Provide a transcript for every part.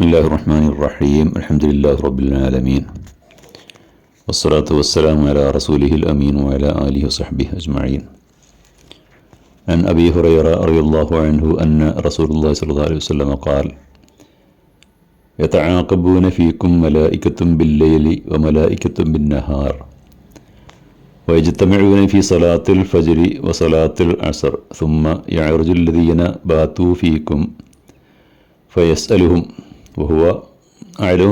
بسم الله الرحمن الرحيم الحمد لله رب العالمين والصلاة والسلام على رسوله الأمين وعلى آله وصحبه أجمعين عن أبي هريرة رضي الله عنه أن رسول الله صلى الله عليه وسلم قال يتعاقبون فيكم ملائكة بالليل وملائكة بالنهار ويجتمعون في صلاة الفجر وصلاة العصر ثم يعرج الذين باتوا فيكم فيسألهم വഹുവ അഴോ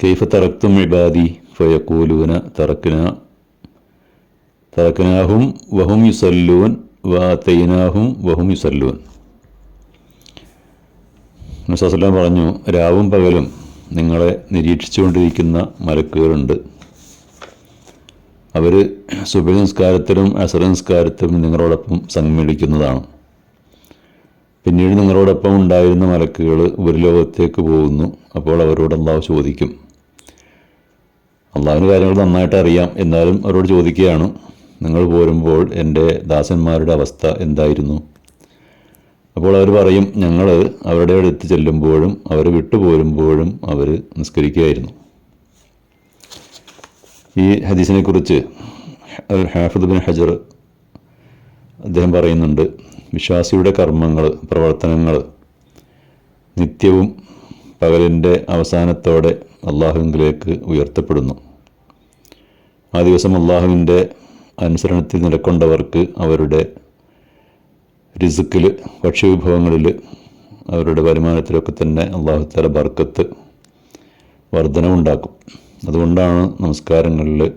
കൈഫ തറക്തും ഇബാദി ഫയക്കൂലൂന തറക്കന തറക്കനാഹും വഹും യുസല്ലൂൻ വാത്തൈനാഹും വഹും യുസല്ലൂൻ. മുസാസ്ലാം പറഞ്ഞു രാവും പകലും നിങ്ങളെ നിരീക്ഷിച്ചുകൊണ്ടിരിക്കുന്ന മലക്കുകളുണ്ട്. അവർ സുബ നിസ്കാരത്തിലും അസർ നിസ്കാരത്തിലും നിങ്ങളോടൊപ്പം സമ്മേളിക്കുന്നതാണ് പിന്നീട് നിങ്ങളോടൊപ്പം ഉണ്ടായിരുന്ന മലക്കുകൾ ഉപരിലോകത്തേക്ക് പോകുന്നു. അപ്പോൾ അവരോട് അള്ളാഹു ചോദിക്കും. അള്ളാഹുവിന് കാര്യങ്ങൾ നന്നായിട്ട് അറിയാം. എന്നാലും അവരോട് ചോദിക്കുകയാണ് നിങ്ങൾ പോരുമ്പോൾ എന്റെ ദാസന്മാരുടെ അവസ്ഥ എന്തായിരുന്നു? അപ്പോൾ അവർ പറയും ഞങ്ങൾ അവരുടെ അടുത്ത് ചെല്ലുമ്പോഴും അവർ വിട്ടുപോരുമ്പോഴും അവർ നിസ്കരിക്കുകയായിരുന്നു. ഈ ഹദീസിനെക്കുറിച്ച് ഹാഫിദ് ബിൻ ഹജർ അദ്ദേഹം പറയുന്നുണ്ട് വിശ്വാസിയുടെ കർമ്മങ്ങൾ പ്രവർത്തനങ്ങൾ നിത്യവും പകലിന്റെ അവസാനത്തോടെ അള്ളാഹുവിലേക്ക് ഉയർത്തപ്പെടുന്നു. ആ ദിവസം അള്ളാഹുവിന്റെ അനുസരണത്തിൽ നിലക്കൊണ്ടവർക്ക് അവരുടെ റിസുക്കിൽ ഭക്ഷ്യവിഭവങ്ങളിൽ അവരുടെ വരുമാനത്തിലൊക്കെ തന്നെ അള്ളാഹുത്തല ബർക്കത്ത് വർധനവുണ്ടാക്കും. അതുകൊണ്ടാണ് നമസ്കാരങ്ങളിൽ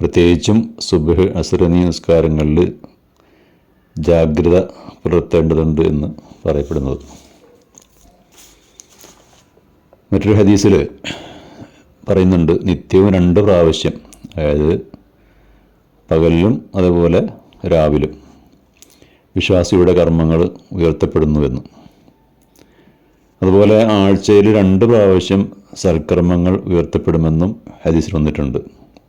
പ്രത്യേകിച്ചും സുബഹ് അസുരനീ നമസ്കാരങ്ങളിൽ ജാഗ്രത പുലർത്തേണ്ടതുണ്ട് എന്ന് പറയപ്പെടുന്നത്. മറ്റൊരു ഹദീസിൽ പറയുന്നുണ്ട് നിത്യവും രണ്ട് പ്രാവശ്യം അതായത് പകലിലും അതുപോലെ രാവിലും. വിശ്വാസിയുടെ കർമ്മങ്ങൾ ഉയർത്തപ്പെടുന്നുവെന്നും. അതുപോലെ ആഴ്ചയിൽ രണ്ട് പ്രാവശ്യം സൽക്കർമ്മങ്ങൾ ഉയർത്തപ്പെടുമെന്നും ഹദീസിൽ വന്നിട്ടുണ്ട്.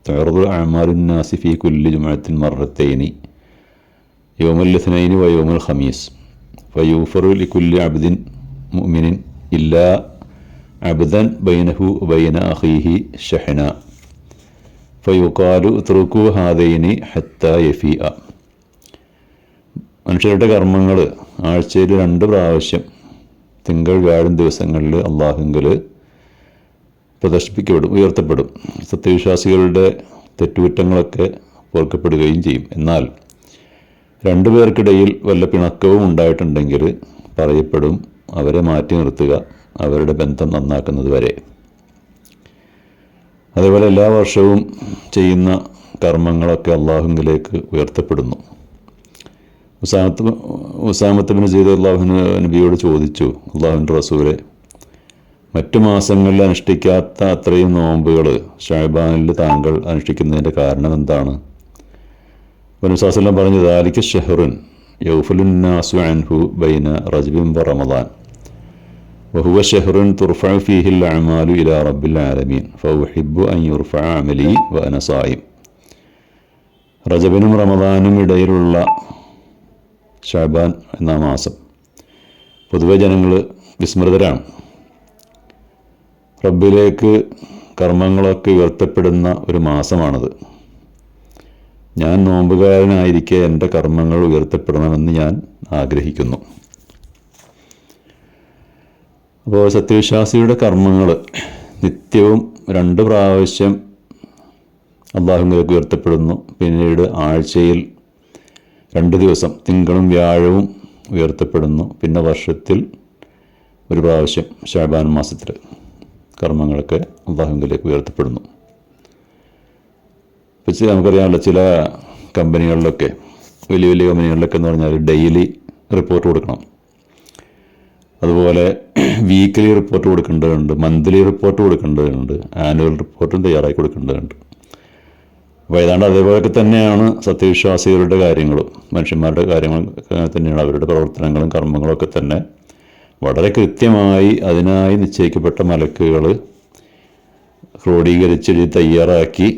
തകർത് അമാലുൻ നാസിഫി കുല്ലി ജുമഴത്തിൻ മറത്തേനി യോമുൽ ലഥനൈനി വയോമുൽ ഖമീസ് ഫയൂഫറു ലിക്കുല്ലി അബ്ദിൻ മുഅ്മിനിൻ ഇല്ലാ അബ്ദൻ ബൈനഹു ബൈന അഹീഹി ഷഹന ഫയുക്കാലു ത്രുക്കു ഹാദൈനി ഹത്ത യഫിഅ മനുഷ്യരുടെ കർമ്മങ്ങൾ ആഴ്ചയിൽ രണ്ട് പ്രാവശ്യം തിങ്കൾ വ്യാഴം ദിവസങ്ങളിൽ അള്ളാഹുങ്കിൽ പ്രദർശിപ്പിക്കപ്പെടും ഉയർത്തപ്പെടും. സത്യവിശ്വാസികളുടെ തെറ്റുകുറ്റങ്ങളൊക്കെ പോർക്കപ്പെടുകയും ചെയ്യും. എന്നാൽ രണ്ടു പേർക്കിടയിൽ വല്ല പിണക്കവും ഉണ്ടായിട്ടുണ്ടെങ്കിൽ പറയപ്പെടും അവരെ മാറ്റി നിർത്തുക അവരുടെ ബന്ധം നന്നാക്കുന്നത് വരെ. അതേപോലെ എല്ലാ വർഷവും ചെയ്യുന്ന കർമ്മങ്ങളൊക്കെ അള്ളാഹുങ്കിലേക്ക് ഉയർത്തപ്പെടുന്നു. ഉസാമത്ത് ഉസാമത്തബിന് ചെയ്ത് അള്ളാഹു നബിയോട് ചോദിച്ചു അള്ളാഹുന്റെ റസൂലെ മറ്റു മാസങ്ങളിൽ അനുഷ്ഠിക്കാത്ത അത്രയും നോമ്പുകൾ ഷാബാനിൽ താങ്കൾ അനുഷ്ഠിക്കുന്നതിന്റെ കാരണം എന്താണ്? വനുസാസലം പറഞ്ഞു ദാലിക്ക് ഷെഹറുൻ യൗഫുലുന്നാസു അൻഹു ബൈന റജ്ബിൻ വ റമദാൻ وهو شهر ترفع فيه الأعمال إلى رب العالمين فأحب أن يرفع عملي وأنا صائم റജബിനും റമദാനും ഇടയിലുള്ള ഷാബാൻ എന്ന മാസം പൊതുവെ ജനങ്ങൾ വിസ്മൃതരാണ് റബ്ബിലേക്ക് കർമ്മങ്ങളൊക്കെ ഉയർത്തപ്പെടുന്ന ഒരു മാസമാണത് ഞാൻ നോമ്പുകാരനായിരിക്കെ എന്റെ കർമ്മങ്ങൾ ഉയർത്തപ്പെടണമെന്ന് ഞാൻ ആഗ്രഹിക്കുന്നു. അപ്പോൾ സത്യവിശ്വാസിയുടെ കർമ്മങ്ങൾ നിത്യവും രണ്ട് പ്രാവശ്യം അള്ളാഹുലേക്ക് ഉയർത്തപ്പെടുന്നു. പിന്നീട് ആഴ്ചയിൽ രണ്ട് ദിവസം തിങ്കളും വ്യാഴവും ഉയർത്തപ്പെടുന്നു. പിന്നെ വർഷത്തിൽ ഒരു പ്രാവശ്യം ഷാബാൻ മാസത്തിൽ കർമ്മങ്ങളൊക്കെ അള്ളാഹുങ്കിലേക്ക് ഉയർത്തപ്പെടുന്നു. ഇപ്പം നമുക്കറിയാമല്ലോ ചില കമ്പനികളിലൊക്കെ വലിയ വലിയ കമ്പനികളിലൊക്കെ എന്ന് പറഞ്ഞാൽ ഡെയിലി റിപ്പോർട്ട് കൊടുക്കണം. അതുപോലെ വീക്കിലി റിപ്പോർട്ട് കൊടുക്കേണ്ടതുണ്ട് മന്ത്ലി റിപ്പോർട്ട് കൊടുക്കേണ്ടതുണ്ട് ആനുവൽ റിപ്പോർട്ടും തയ്യാറാക്കി കൊടുക്കേണ്ടതുണ്ട്. അപ്പോൾ ഏതാണ്ട് അതേപോലെയൊക്കെ തന്നെയാണ് സത്യവിശ്വാസികളുടെ കാര്യങ്ങളും മനുഷ്യന്മാരുടെ കാര്യങ്ങൾ തന്നെയാണ് അവരുടെ പ്രവർത്തനങ്ങളും കർമ്മങ്ങളും ഒക്കെ തന്നെ വളരെ കൃത്യമായി അതിനായി നിശ്ചയിക്കപ്പെട്ട മലക്കുകൾ ക്രോഡീകരിച്ച് തയ്യാറാക്കി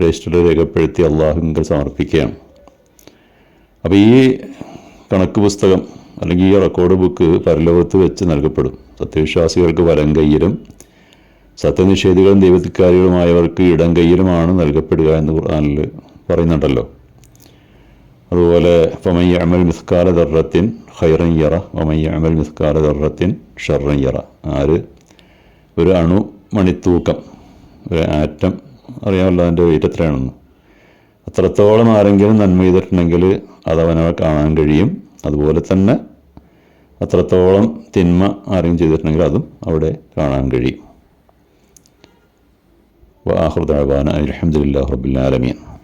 രജിസ്റ്ററിൽ രേഖപ്പെടുത്തി അള്ളാഹുങ്കൽ സമർപ്പിക്കുകയാണ്. അപ്പോൾ ഈ കണക്ക് പുസ്തകം അല്ലെങ്കിൽ ഈ റെക്കോർഡ് ബുക്ക് പരലോകത്ത് വെച്ച് നൽകപ്പെടും. സത്യവിശ്വാസികൾക്ക് വലം കയ്യിലും സത്യനിഷേധികളും ദൈവത്തിക്കാരികളുമായവർക്ക് ഇടം കയ്യിലുമാണ് നൽകപ്പെടുക എന്ന് ഖുർആാനിൽ പറയുന്നുണ്ടല്ലോ. അതുപോലെ ഫമയ്യ അമൽ മിസ്കാല ദർറത്തിൻ ഹൈറൻ യറ അമൽ മിസ്കാല ദർറത്തിൻ ഷർറൻ യറ. ആര്? ഒരു അണു മണിത്തൂക്കം ഒരു ആറ്റം അറിയാമല്ലോ അതിന്റെ വെയിറ്റ് എത്രയാണെന്ന് അത്രത്തോളം ആരെങ്കിലും നന്മ ചെയ്തിട്ടുണ്ടെങ്കിൽ അതവനവ കാണാൻ കഴിയും. അതുപോലെ തന്നെ അത്രത്തോളം തിന്മ ആരെങ്കിലും ചെയ്തിട്ടുണ്ടെങ്കിൽ അതും അവിടെ കാണാൻ കഴിയും. വാഹൃദാന അലഹമുല്ലാ റബുല്ലാലമീൻ